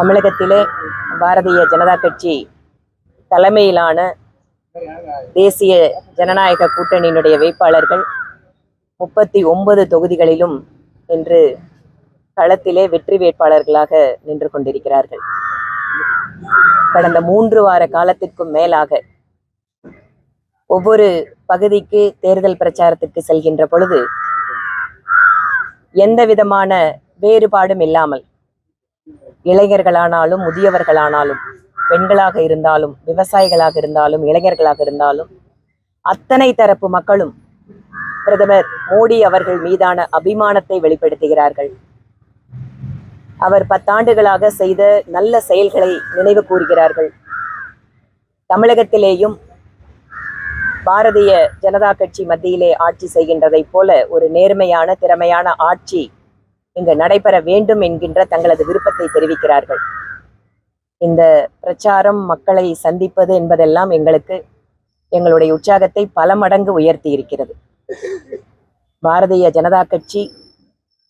தமிழகத்திலே பாரதிய ஜனதா கட்சி தலைமையிலான தேசிய ஜனநாயக கூட்டணியினுடைய வேட்பாளர்கள் முப்பத்தி ஒன்பது தொகுதிகளிலும் இன்று களத்திலே வெற்றி வேட்பாளர்களாக நின்று கொண்டிருக்கிறார்கள். கடந்த மூன்று வார காலத்திற்கும் மேலாக ஒவ்வொரு பகுதிக்கு தேர்தல் பிரச்சாரத்திற்கு செல்கின்ற பொழுது எந்த விதமான வேறுபாடும் இல்லாமல் இளைஞர்களானாலும் முதியவர்களானாலும் பெண்களாக இருந்தாலும் விவசாயிகளாக இருந்தாலும் இளைஞர்களாக இருந்தாலும் அத்தனை தரப்பு மக்களும் பிரதமர் மோடி அவர்கள் மீதான அபிமானத்தை வெளிப்படுத்துகிறார்கள். அவர் பத்தாண்டுகளாக செய்த நல்ல செயல்களை நினைவு கூறுகிறார்கள். தமிழகத்திலேயும் பாரதிய ஜனதா கட்சி மத்தியிலே ஆட்சி செய்கின்றதைப் போல ஒரு நேர்மையான திறமையான ஆட்சி இங்கு நடைபெற வேண்டும் என்கின்ற தங்களது விருப்பத்தை தெரிவிக்கிறார்கள். இந்த பிரச்சாரம் மக்களை சந்திப்பது என்பதெல்லாம் எங்களுக்கு எங்களுடைய உற்சாகத்தை பல மடங்கு உயர்த்தி இருக்கிறது பாரதிய ஜனதா கட்சி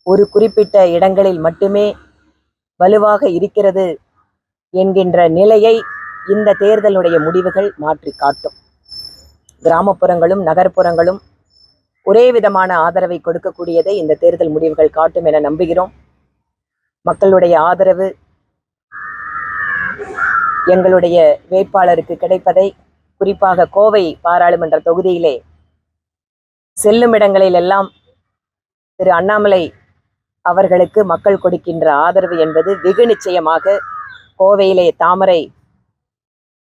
ஒரு குறிப்பிட்ட இடங்களில் மட்டுமே வலுவாக இருக்கிறது என்கின்ற நிலையை இந்த தேர்தலுடைய முடிவுகள் மாற்றி காட்டும் கிராமப்புறங்களும் நகர்ப்புறங்களும் ஒரே விதமான ஆதரவை கொடுக்கக்கூடியதை இந்த தேர்தல் முடிவுகள் காட்டும் என நம்புகிறோம். மக்களுடைய ஆதரவு எங்களுடைய வேட்பாளருக்கு கிடைப்பதை குறிப்பாக கோவை பாராளுமன்ற தொகுதியிலே செல்லும் இடங்களில் எல்லாம் திரு அண்ணாமலை அவர்களுக்கு மக்கள் கொடுக்கின்ற ஆதரவு என்பது வெகு நிச்சயமாக கோவையிலே தாமரை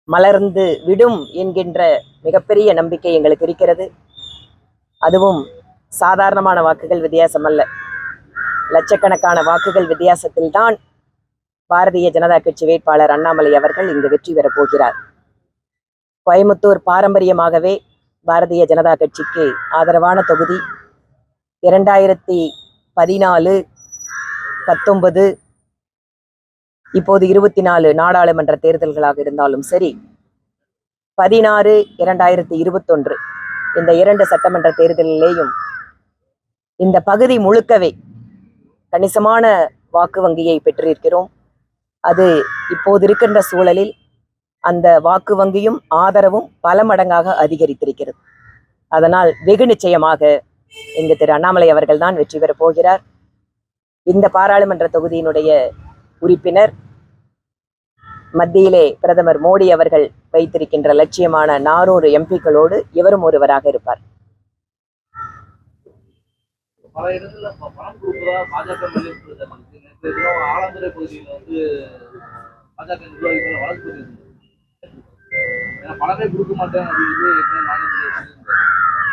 மலர்ந்து விடும் என்கின்ற மிகப்பெரிய நம்பிக்கை எங்களுக்கு இருக்கிறது. அதுவும் சாதாரணமான வாக்குகள் வித்தியாசம் அல்ல. லட்சக்கணக்கான வாக்குகள் வித்தியாசத்தில் தான் பாரதிய ஜனதா கட்சி வேட்பாளர் அண்ணாமலை அவர்கள் இங்கு வெற்றி பெறப் போகிறார். கோயமுத்தூர் பாரம்பரியமாகவே பாரதிய ஜனதா கட்சிக்கு ஆதரவான தொகுதி இரண்டாயிரத்தி பதினாலு பத்தொன்பது இப்போது இருபத்தி நாலு நாடாளுமன்ற தேர்தல்களாக இருந்தாலும் சரி பதினாறு இரண்டாயிரத்தி இருபத்தொன்று இந்த இரண்டு சட்டமன்ற தேர்தலிலேயும் இந்த பகுதி முழுக்கவே கணிசமான வாக்கு வங்கியை பெற்றிருக்கிறோம். அது இப்போது இருக்கின்ற சூழலில் அந்த வாக்கு வங்கியும் ஆதரவும் பல மடங்காக அதிகரித்திருக்கிறது. அதனால் வெகு நிச்சயமாக இங்கு திரு அண்ணாமலை அவர்கள் தான் வெற்றி பெறப் போகிறார். இந்த பாராளுமன்ற தொகுதியினுடைய உறுப்பினர் மத்தியிலே பிரதமர் மோடி அவர்கள் வைத்திருக்கின்ற லட்சியமான நானூறு எம்பிக்களோடு இவரும் ஒருவராக இருப்பார். பணம் கொடுக்க மாட்டேன் அப்படின்னு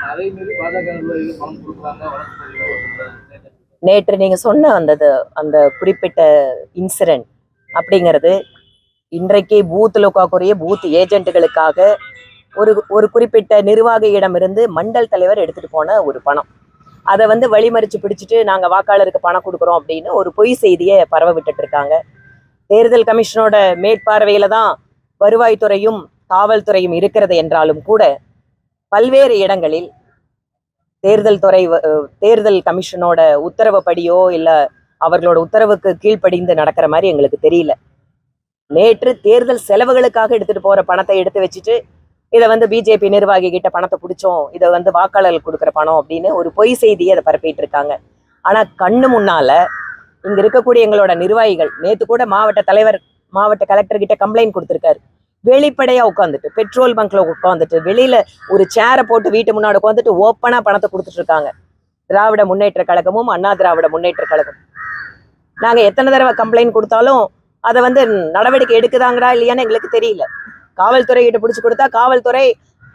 அதே மாரி பாஜக நிர்வாகிகள் பணம் கொடுக்குறாங்க வழக்கு நேற்று நீங்க சொன்ன அந்த அந்த குறிப்பிட்ட இன்சிடென்ட் அப்படிங்கிறது இன்றைக்கு பூத்தில் உட்காக்கூடிய பூத் ஏஜென்ட்டுகளுக்காக ஒரு ஒரு குறிப்பிட்ட நிர்வாகியிடமிருந்து மண்டல் தலைவர் எடுத்துகிட்டு போன ஒரு பணம். அதை வந்து வழிமறிச்சு பிடிச்சிட்டு நாங்கள் வாக்காளருக்கு பணம் கொடுக்குறோம் அப்படின்னு ஒரு பொய் செய்தியை பரவ விட்டுட்டு இருக்காங்க. தேர்தல் கமிஷனோட மேற்பார்வையில் தான் வருவாய்த்துறையும் காவல்துறையும் இருக்கிறது என்றாலும் கூட பல்வேறு இடங்களில் தேர்தல் துறை தேர்தல் கமிஷனோட உத்தரவுப்படியோ இல்லை அவர்களோட உத்தரவுக்கு கீழ்ப்படிந்து நடக்கிற மாதிரி எங்களுக்கு தெரியல. நேற்று தேர்தல் செலவுகளுக்காக எடுத்துட்டு போற பணத்தை எடுத்து வச்சுட்டு இதை வந்து பிஜேபி நிர்வாகி கிட்ட பணத்தை பிடிச்சோம் இதை வந்து வாக்காளர்கள் கொடுக்குற பணம் அப்படின்னு ஒரு பொய் செய்தியை அதை பரப்பிட்டு இருக்காங்க ஆனா கண்ணு முன்னால இங்க இருக்கக்கூடிய எங்களோட நிர்வாகிகள் நேத்து கூட மாவட்ட தலைவர் மாவட்ட கலெக்டர் கிட்ட கம்ப்ளைண்ட் கொடுத்துருக்காரு. வெளிப்படையா உட்காந்துட்டு பெட்ரோல் பங்க்ல உட்காந்துட்டு வெளியில ஒரு சேரை போட்டு வீட்டு முன்னாடி உட்காந்துட்டு ஓப்பனா பணத்தை கொடுத்துட்டு இருக்காங்க திராவிட முன்னேற்ற கழகமும் அண்ணா திராவிட முன்னேற்ற கழகம் நாங்க எத்தனை தடவை கம்ப்ளைண்ட் கொடுத்தாலும் அதை வந்து நடவடிக்கை எடுக்குதாங்கடா இல்லையான்னு எங்களுக்கு தெரியல. காவல்துறை கிட்ட பிடிச்சி கொடுத்தா காவல்துறை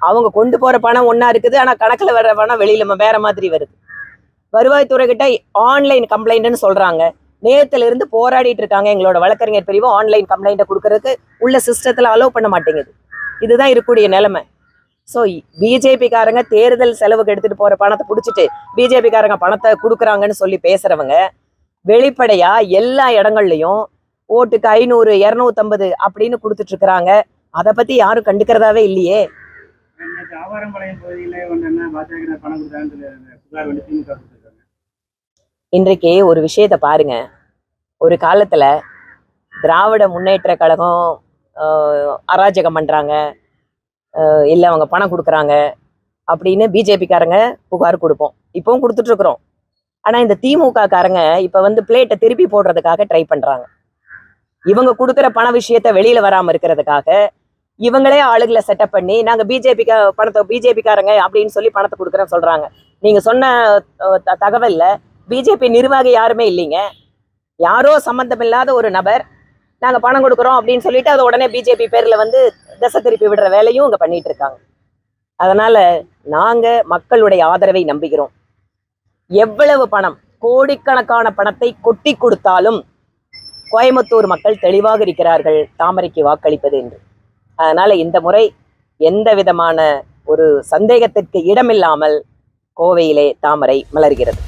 அவங்க கொண்டு போற பணம் ஒன்றா இருக்குது ஆனா கணக்குல வர்ற பணம் வெளியில வேற மாதிரி வருது. வருவாய்த்துறை கிட்ட ஆன்லைன் கம்ப்ளைண்ட்னு சொல்றாங்க. நேரத்துல இருந்து போராடிட்டு இருக்காங்க எங்களோட வழக்கறிஞர் பிரிவு ஆன்லைன் கம்ப்ளைண்ட்டை கொடுக்கறதுக்கு. உள்ள சிஸ்டத்துல அலோவ் பண்ண மாட்டேங்குது. இதுதான் இருக்கக்கூடிய நிலைமை. ஸோ பிஜேபிக்காரங்க தேர்தல் செலவுக்கு எடுத்துட்டு போற பணத்தை பிடிச்சிட்டு பிஜேபிக்காரங்க பணத்தை கொடுக்குறாங்கன்னு சொல்லி பேசுறவங்க வெளிப்படையா எல்லா இடங்கள்லையும் ஓட்டுக்கு ஐநூறு இரநூத்தம்பது அப்படின்னு கொடுத்துட்டு இருக்கிறாங்க அதை பத்தி யாரும் கண்டுக்கிறதாவே இல்லையே. இன்றைக்கு ஒரு விஷயத்தை பாருங்க. ஒரு காலத்துல திராவிட முன்னேற்ற கழகம் அராஜகம் பண்றாங்க. இல்ல அவங்க பணம் கொடுக்குறாங்க அப்படின்னு பிஜேபிக்காரங்க புகார் கொடுப்போம். இப்பவும் கொடுத்துட்டு இருக்கிறோம் ஆனா இந்த திமுக காரங்க இப்ப வந்து பிளேட்டை திருப்பி போடுறதுக்காக ட்ரை பண்றாங்க. இவங்க கொடுக்குற பண விஷயத்த வெளியில வராம இருக்கிறதுக்காக இவங்களே ஆளுகளை செட்டப் பண்ணி நாங்க பிஜேபி பணத்தை பிஜேபிக்காரங்க அப்படின்னு சொல்லி பணத்தை கொடுக்குறேன்னு சொல்றாங்க. நீங்க சொன்ன த- தகவல்ல பிஜேபி நிர்வாகி யாருமே இல்லைங்க. யாரோ சம்பந்தமில்லாத ஒரு நபர் நாங்க பணம் கொடுக்குறோம் அப்படின்னு சொல்லிட்டு அதை உடனே பிஜேபி பேர்ல வந்து திசை திருப்பி விடுற வேலையும் இங்க பண்ணிட்டு இருக்காங்க. அதனால நாங்க மக்களுடைய ஆதரவை நம்புகிறோம். எவ்வளவு பணம் கோடிக்கணக்கான பணத்தை கொட்டி கொடுத்தாலும் கோயம்புத்தூர் மக்கள் தெளிவாக இருக்கிறார்கள் தாமரைக்கு வாக்களிப்பது என்று. அதனால இந்த முறை எந்த விதமான ஒரு சந்தேகத்திற்கு இடமில்லாமல் கோவையிலே தாமரை மலர்கிறது.